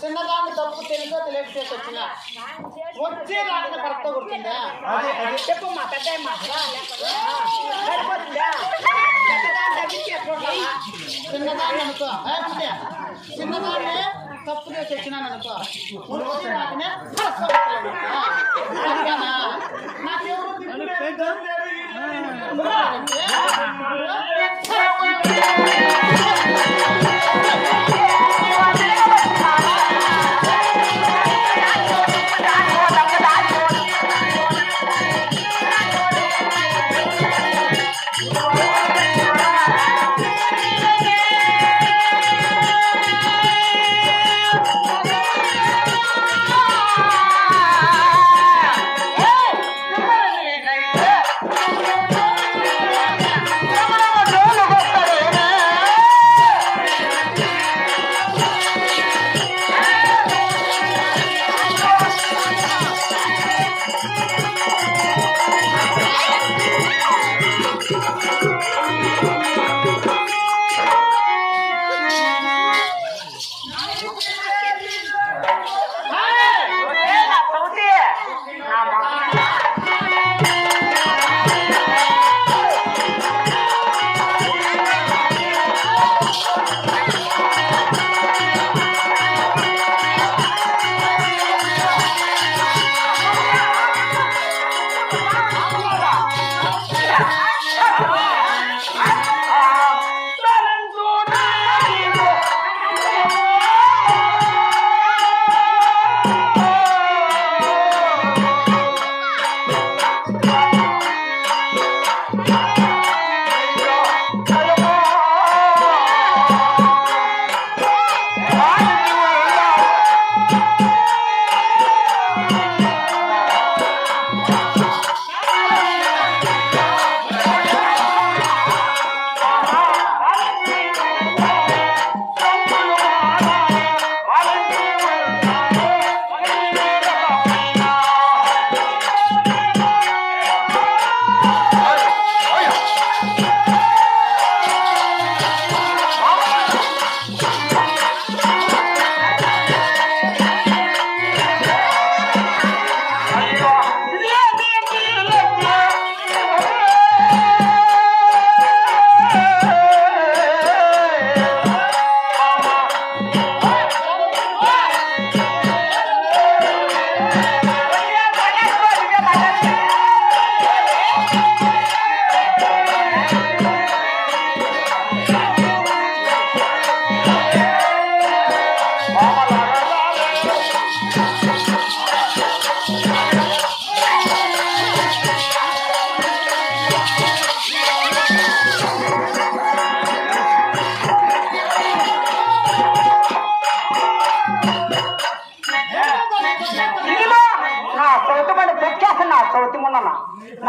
చిన్నదాన్ని తప్పు తెలుసో తెలియచేసి వచ్చిన వచ్చే రాసిన కరెక్ట్ కొడుతుందా చెప్పమ్మా పెద్దమ్మా సరిపోతుందా? పెద్దదాన్ని తగ్గించి చిన్నదాన్ని అనుకో. చిన్నదాన్ని తప్పు చేసి వచ్చినాను అనుకో వచ్చే రాకనే నాకెవరు Yeah.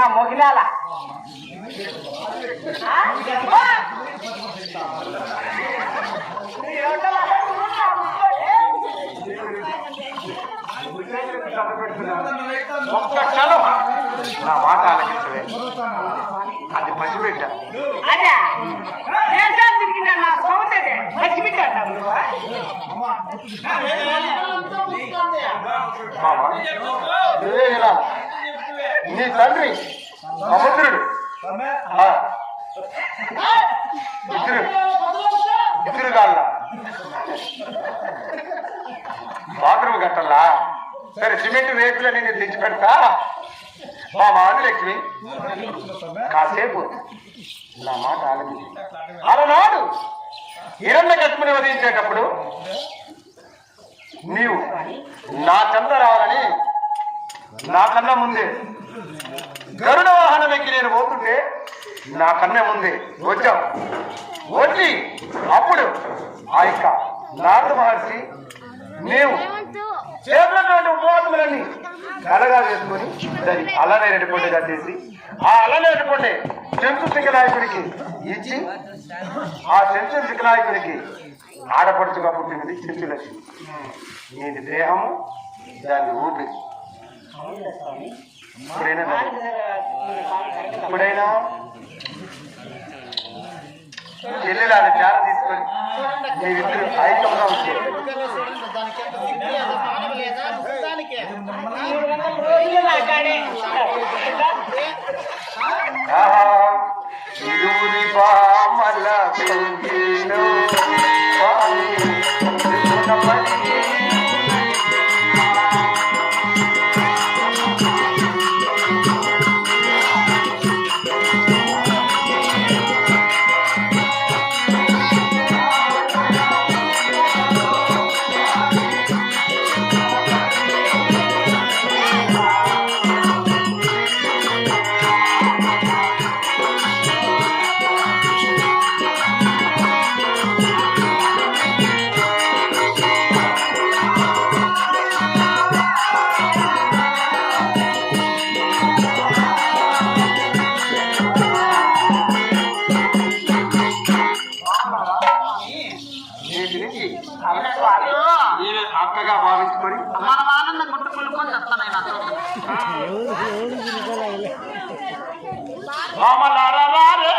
నా మొగిలాల ఒక్క క్షణం నా మాట ఆలకించవే అది పసిబిడ్డ అదే నా అంటావు? నీ తండ్రి. సముద్రుడు. ఇద్దరు. ఇద్దరు కాళ్ళ బాత్రూమ్ కట్టల్లా? సరే సిమెంట్ రేకులు నేను తెచ్చి పెడతా. మా మాదిలక్ష్మి కాసేపు. నా మాట ఆలకి అలనాడు హిరణ్య కట్టుకుని వదిలించేటప్పుడు నీవు నా చెంత రావాలని నాకన్నా ముందే గరుడ వాహనం ఎక్కి నేను పోతుంటే నా కన్నా ముందే వచ్చావు వచ్చి అప్పుడు ఆ యొక్క నారద మహర్షి నీవు చేతులటువంటి ఉపవాసములన్నీ కలగా వేసుకొని దాన్ని అల్లనేరటి పొండి కట్టేసి ఆ అల్లనేరటి పొండి చెంచు సింగనాయకుడికి ఇచ్చి ఆ చెంచు సింగనాయకుడికి ఆడపడుచుగా పుట్టినది చెంచు లక్ష్మి నీది దేహము దాని ఊపిరి. ఇప్పుడైనా. ఇప్పుడైనా చెల్లెలు ఆడ జాల తీసుకొని మీరిద్దరు ఐక్యంగా ఉంది అక్కగా భావించుకొని మనం ఆనందం గుట్టుకులుకొని వస్తాను నాతో మామలారా రారే,